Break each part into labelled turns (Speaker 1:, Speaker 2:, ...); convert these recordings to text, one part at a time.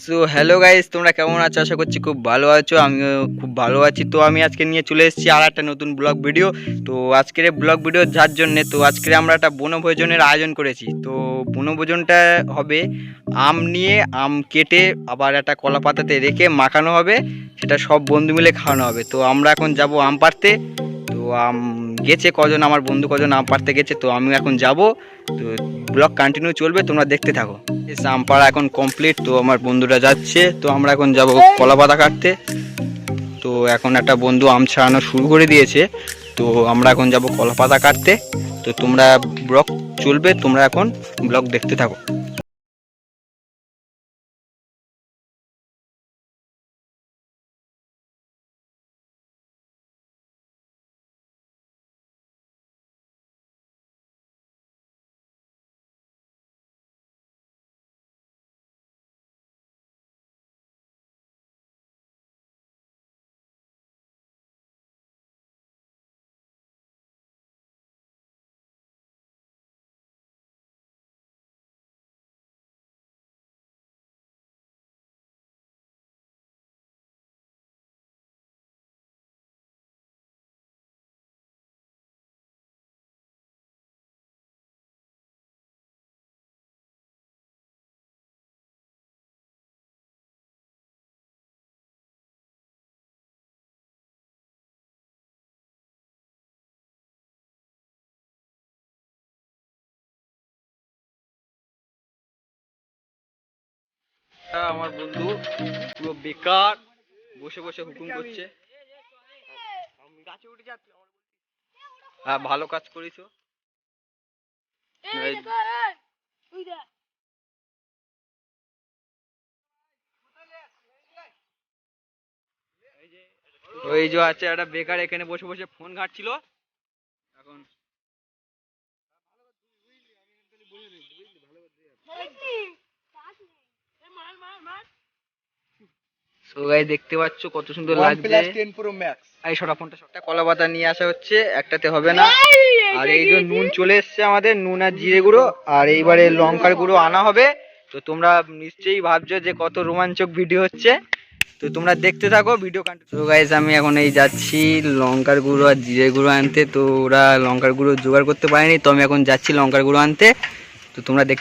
Speaker 1: So hello guys তোমরা কেমন আছো? আশা করছি খুব ভালো আছো, আমিও খুব ভালো আছি। তো আমি আজকে নিয়ে চলে এসেছি আর একটা নতুন ব্লগ ভিডিও। তো আজকের ব্লগ ভিডিও যার জন্যে, তো আজকে আমরা একটা বনভোজনের আয়োজন করেছি। তো বনভোজনটা হবে আম নিয়ে আম কেটে আবার একটা কলা পাতাতে রেখে মাখানো হবে। সেটা সব বন্ধু মিলে খাওয়ানো হবে। তো আমরা এখন যাব আম পাড়তে। গেছে কজন? আমার বন্ধু কজন আম পাড়তে গেছে, তো আমি এখন যাব। তো ব্লগ কন্টিনিউ চলবে, তোমরা দেখতে থাকো। আম পাড়া এখন কমপ্লিট তো আমার বন্ধুরা যাচ্ছে, তো আমরা এখন যাব কলা পাতা কাটতে। তো এখন একটা বন্ধু আম ছাড়ানো শুরু করে দিয়েছে, তো আমরা এখন যাব কলা পাতা কাটতে। তো তোমরা ব্লগ চলবে, তোমরা এখন ব্লগ দেখতে থাকো। আমার বন্ধু পুরো বেকার বসে বসে হুকুম করছে। হ্যাঁ ভালো কাজ করেছ। ওই যে আছে একটা বেকার এখানে বসে বসে ফোন ঘাটছিল এখন সো গাই দেখতে পাচ্ছ কত সুন্দর লাগছে। এই সরা ফোনটা সরটা কলা পাতা নিয়ে আসা হচ্ছে একটাতে হবে না। আর এই যে নুন চলে এসছে আমাদের নুন আর জিরে গুঁড়ো। আর এইবারে লঙ্কার গুঁড়ো আনা হবে। তো তোমরা নিশ্চয়ই ভাবছ যে কত রোমাঞ্চক ভিডিও হচ্ছে। তো তোমরা দেখতে থাকো ভিডিও তো গাইজ আমি এখন এই যাচ্ছি লঙ্কার গুঁড়ো আর জিরে গুঁড়ো আনতে। তো ওরা লঙ্কার গুঁড়ো জোগাড় করতে পারেনি তো আমি এখন যাচ্ছি লঙ্কার গুঁড়ো আনতে। তো তোমরা দেখ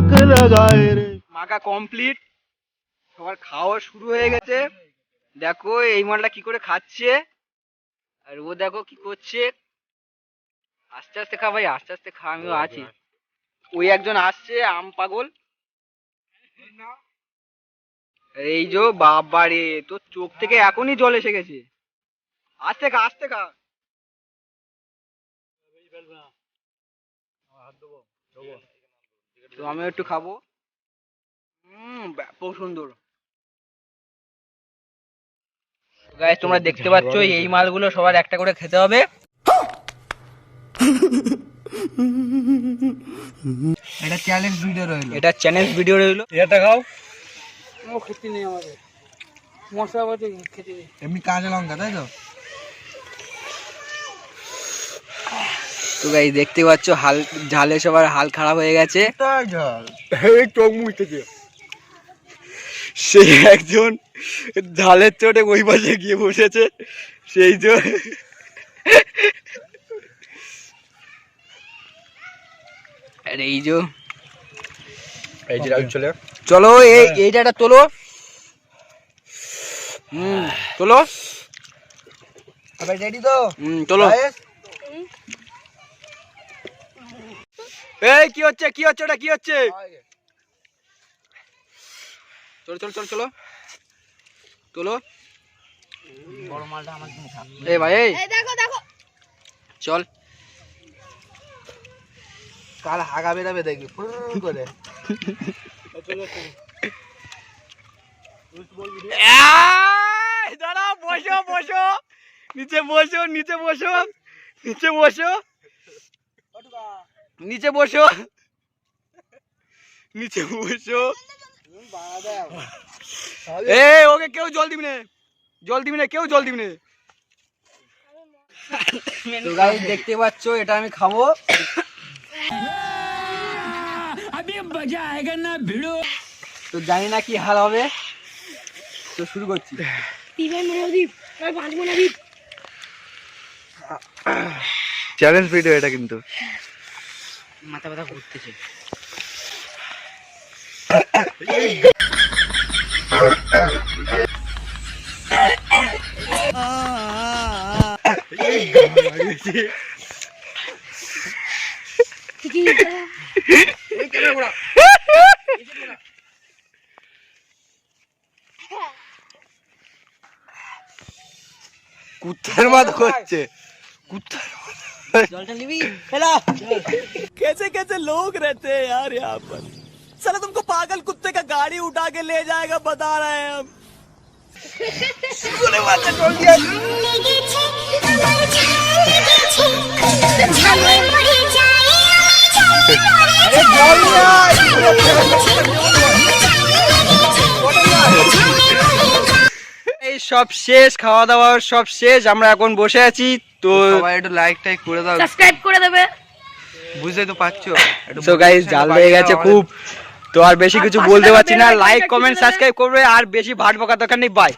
Speaker 2: ঝাঁক লাগায় রে।
Speaker 1: মাখা কমপ্লিট সবার খাওয়া শুরু হয়ে গেছে। দেখো এই মালটা কি করে খাচ্ছে? আর ও দেখো কি করছে। আস্তে আস্তে খা ভাই আস্তে আস্তে খা আমিও আছি। ওই একজন আসছে আম পাগল। এই যো বাবারে তোর চোখ থেকে এখনই জল এসে গেছে। আস্তে খা আস্তে খা। হাত দেবো তো আমিও একটু খাব। হুম ব্যাপক সুন্দর। গাইস তোমরা দেখতে পাচ্ছ এই মালগুলো সবার একটা করে খেতে হবে।
Speaker 3: এটা চ্যালেঞ্জ ভিডিও রইল।
Speaker 1: এটা চ্যালেঞ্জ ভিডিও রইল।
Speaker 2: এটা খাও।
Speaker 3: ও খেতে নেই আমাদের। মশলা বাটে খেতে নেই। এমনি কাঁচা লঙ্কা তাই তো?
Speaker 1: তো গাইস দেখতে পাচ্ছ হাল ঝালে সবার হাল খারাপ হয়ে গেছে। সে একজন ঝালের চোটে ওই পাশে গিয়ে বসেছে সেই যে আর এই যে
Speaker 2: এই যে চলে
Speaker 1: চলো এই এইটা একটা তোলো। হুম তোলো।
Speaker 3: আবার রেডি তো?
Speaker 1: হুম তোলো। এই কি হচ্ছে? কি হচ্ছে ওটা? কি হচ্ছে? চলো চলো চলো চলো। তোলো।
Speaker 3: বড় মালটা আমার জন্য থাক।
Speaker 1: এই ভাই এই।
Speaker 4: দেখো দেখো।
Speaker 1: চল।
Speaker 3: কাল হাগা বেরাবে দেখবি করে।
Speaker 1: দাঁড়াও বসো বসো। নিচে বসো নিচে বসো। নিচে বসো। নিচে বসো। নিচে বসো। এই ওকে কেউ জল দিবি না। জল দিবি না কেউ জল দিবি না। তো গাইস দেখতে পাচ্ছ এটা আমি খাব। তো জানি না কি হাল হবে। তো শুরু করছি।
Speaker 4: দিবেন মনোদীপ আর পাঁচ মনোদীপ
Speaker 2: চ্যালেঞ্জ ভিডিও এটা কিন্তু।
Speaker 1: মাথা ব্যথা ঘুরতেছে
Speaker 2: কুত্তার মতো করছে।
Speaker 1: জলটা নিবি
Speaker 5: कैसे कैसे लोग रहते हैं यार यहाँ पर साला तुमको पागल कुत्ते का गाड़ी उठा के ले जाएगा बता रहे हैं हम
Speaker 1: এই সব শেষ খাওয়া দাওয়া সব শেষ আমরা এখন বসে আছি তো
Speaker 3: সবাই একটু লাইক টাইক করে দাও।
Speaker 4: সাবস্ক্রাইব করে দেবে।
Speaker 3: বুঝতে তো পারছ?
Speaker 1: সো গাইস জাল হয়ে গেছে খুব। তো আর বেশি কিছু বলতে পারছি না। লাইক কমেন্ট সাবস্ক্রাইব করবে আর বেশি ভাট বকা দরকার নেই। বাই